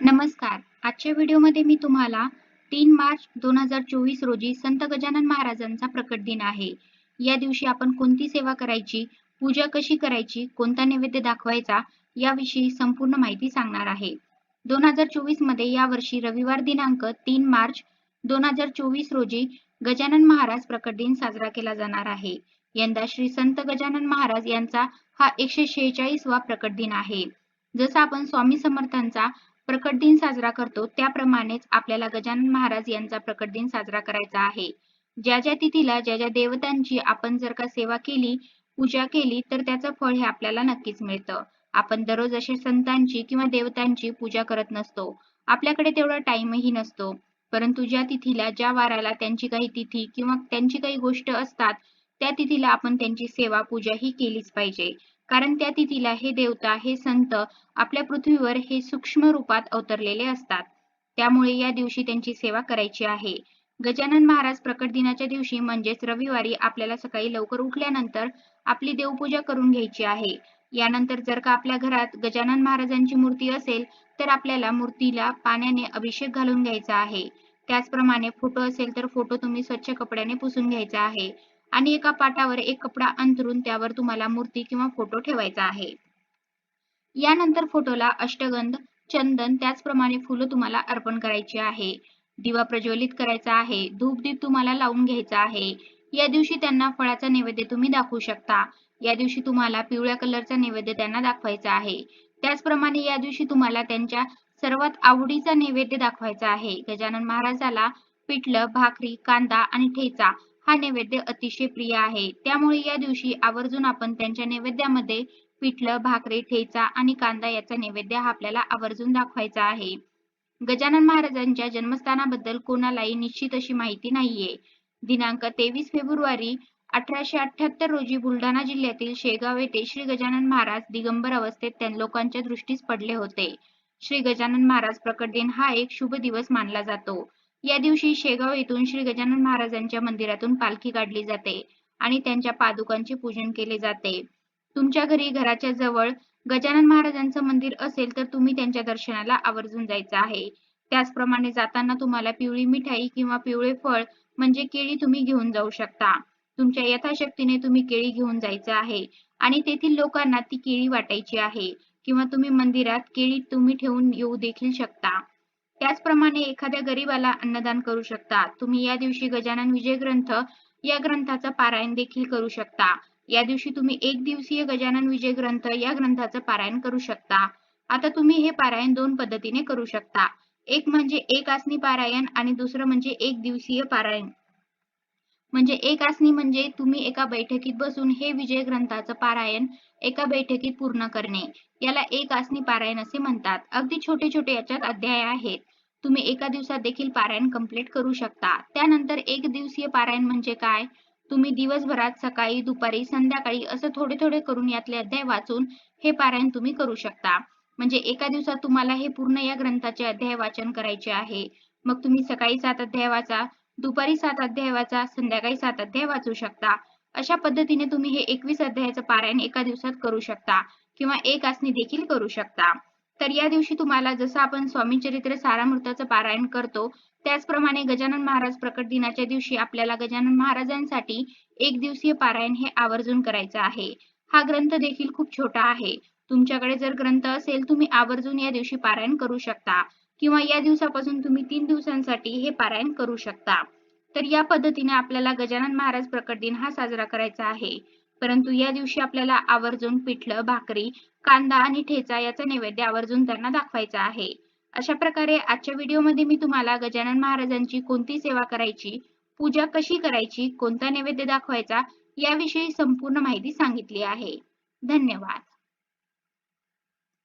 नमस्कार. आजच्या व्हिडिओमध्ये मी तुम्हाला तीन मार्च दोन हजार चोवीस रोजी संत गजानन महाराजांचा प्रकट दिन आहे. या दिवशी आपण कोणती सेवा करायची पूजा कशी करायची कोणता नैवेद्य दाखवायचा याविषयी संपूर्ण माहिती सांगणार आहे. दोन हजार चोवीसमध्ये यावर्षी रविवार दिनांक तीन मार्च दोन हजार चोवीस रोजी गजानन महाराज प्रकट दिन साजरा केला जाणार आहे. यंदा श्री संत गजानन महाराज यांचा हा एकशे शेहेचाळीसवा प्रकट दिन आहे. जसं आपण स्वामी समर्थांचा प्रकट दिन साजरा करतो. त्याप्रमाणेच आपल्याला गजानन महाराज यांचा प्रकट दिन साजरा करायचा आहे. ज्या ज्या तिथीला ज्या ज्या देवतांची आपण जर का सेवा केली पूजा केली तर त्याचं फळ हे आपल्याला नक्कीच मिळतं. आपण दररोज असे संतांची किंवा देवतांची पूजा करत नसतो. आपल्याकडे तेवढा टाइमही नसतो. परंतु ज्या तिथीला ज्या वाराला त्यांची काही तिथी किंवा त्यांची काही गोष्ट असतात त्या तिथीला आपण त्यांची सेवा पूजा ही केलीच पाहिजे. कारण त्या तिथीला हे देवता हे संत आपल्या पृथ्वीवर हे सूक्ष्म रूपात अवतरलेले असतात. त्यामुळे या दिवशी त्यांची सेवा करायची आहे. गजानन महाराज प्रकट दिनाच्या दिवशी म्हणजेच रविवारी आपल्याला सकाळी लवकर उठल्यानंतर आपली देवपूजा करून घ्यायची आहे. यानंतर जर का आपल्या घरात गजानन महाराजांची मूर्ती असेल तर आपल्याला मूर्तीला पाण्याने अभिषेक घालून घ्यायचा आहे. त्याचप्रमाणे फोटो असेल तर फोटो तुम्ही स्वच्छ कपड्याने पुसून घ्यायचा आहे. आणि एका पाटावर एक कपडा अंतरून त्यावर तुम्हाला मूर्ती किंवा फोटो ठेवायचा आहे. यानंतर फोटोला अष्टगंध चंदन त्याचप्रमाणे फुलं तुम्हाला अर्पण करायची आहे. दिवा प्रज्वलित करायचा आहे. धूपदीप तुम्हाला लावून घ्यायचा आहे. या दिवशी त्यांना फळाचा नैवेद्य तुम्ही दाखवू शकता. या दिवशी तुम्हाला पिवळ्या कलरचा नैवेद्य त्यांना दाखवायचा आहे. त्याचप्रमाणे या दिवशी तुम्हाला त्यांच्या सर्वात आवडीचा नैवेद्य दाखवायचा आहे. गजानन महाराजाला पिठलं भाकरी कांदा आणि ठेचा हा नैवेद्य अतिशय प्रिय आहे. त्यामुळे या दिवशी आवर्जून आपण त्यांच्या नैवेद्यामध्ये पिठलं भाकरी ठेचा आणि कांदा याचा नैवेद्य हा आपल्याला आवर्जून दाखवायचा आहे. गजानन महाराजांच्या जन्मस्थानाबद्दल कोणालाही निश्चित अशी माहिती नाहीये. दिनांक तेवीस फेब्रुवारी अठराशे अठ्याहत्तर रोजी बुलढाणा जिल्ह्यातील शेगाव येथे श्री गजानन महाराज दिगंबर अवस्थेत त्या लोकांच्या दृष्टीस पडले होते. श्री गजानन महाराज प्रकट दिन हा एक शुभ दिवस मानला जातो. या दिवशी शेगाव येथून श्री गजानन महाराजांच्या मंदिरातून पालखी काढली जाते आणि त्यांच्या पादुकांचे पूजन केले जाते. तुमच्या घरी घराच्या जवळ गजानन महाराजांचं मंदिर असेल तर तुम्ही त्यांच्या दर्शनाला आवर्जून जायचं आहे. त्याचप्रमाणे जाताना तुम्हाला पिवळी मिठाई किंवा पिवळे फळ म्हणजे केळी तुम्ही घेऊन जाऊ शकता. तुमच्या यथाशक्तीने तुम्ही केळी घेऊन जायचं आहे आणि तेथील लोकांना ती केळी वाटायची आहे किंवा तुम्ही मंदिरात केळी तुम्ही ठेवून येऊ देखील शकता. त्याचप्रमाणे एखाद्या गरीबाला अन्नदान करू शकता. तुम्ही या दिवशी गजानन विजय ग्रंथ या ग्रंथाचं पारायण देखील करू शकता. या दिवशी तुम्ही एक दिवसीय गजानन विजय ग्रंथ या ग्रंथाचं पारायण करू शकता. आता तुम्ही हे पारायण दोन पद्धतीने करू शकता. एक म्हणजे एक आसनी पारायण आणि दुसरं म्हणजे एक दिवसीय पारायण. म्हणजे एक आसनी म्हणजे तुम्ही एका बैठकीत बसून हे विजय ग्रंथाचं पारायण एका बैठकीत पूर्ण करणे. याला एक आसनी पारायण असे म्हणतात. अगदी छोटे छोटे याच्यात अध्याय आहेत. तुम्ही एका दिवसात देखील पारायण कंप्लीट करू शकता. त्यानंतर एक दिवसीय पारायण म्हणजे काय? तुम्ही दिवसभरात सकाळी दुपारी संध्याकाळी असं थोडे थोडे करून यातले अध्याय वाचून हे पारायण तुम्ही करू शकता. म्हणजे एका दिवसात तुम्हाला हे पूर्ण या ग्रंथाचे अध्याय वाचन करायचे आहे. मग तुम्ही सकाळी सात अध्याय वाचा दुपारी सात अध्याय वाचा संध्याकाळी सात अध्याय वाचू शकता. अशा पद्धतीने तुम्ही हे एकवीस अध्यायाचं पारायण एका दिवसात करू शकता किंवा एक आसनी देखील करू शकता. तर या दिवशी तुम्हाला जसं आपण स्वामी चरित्र सारामृताचं पारायण करतो त्याचप्रमाणे गजानन महाराज प्रकट दिनाच्या दिवशी आपल्याला गजानन महाराजांसाठी एक दिवसीय पारायण हे आवर्जून करायचं आहे. हा ग्रंथ देखील खूप छोटा आहे. तुमच्याकडे जर ग्रंथ असेल तुम्ही आवर्जून या दिवशी पारायण करू शकता किंवा या दिवसापासून तुम्ही तीन दिवसांसाठी हे पारायण करू शकता. तर या पद्धतीने आपल्याला गजानन महाराज प्रकट दिन हा साजरा करायचा आहे. परंतु या दिवशी आपल्याला आवर्जून पिठलं भाकरी कांदा आणि ठेचा याचा नैवेद्य आवर्जून त्यांना दाखवायचा आहे. अशा प्रकारे आजच्या व्हिडिओमध्ये मी तुम्हाला गजानन महाराजांची कोणती सेवा करायची पूजा कशी करायची कोणता नैवेद्य दाखवायचा याविषयी संपूर्ण माहिती सांगितली आहे. धन्यवाद.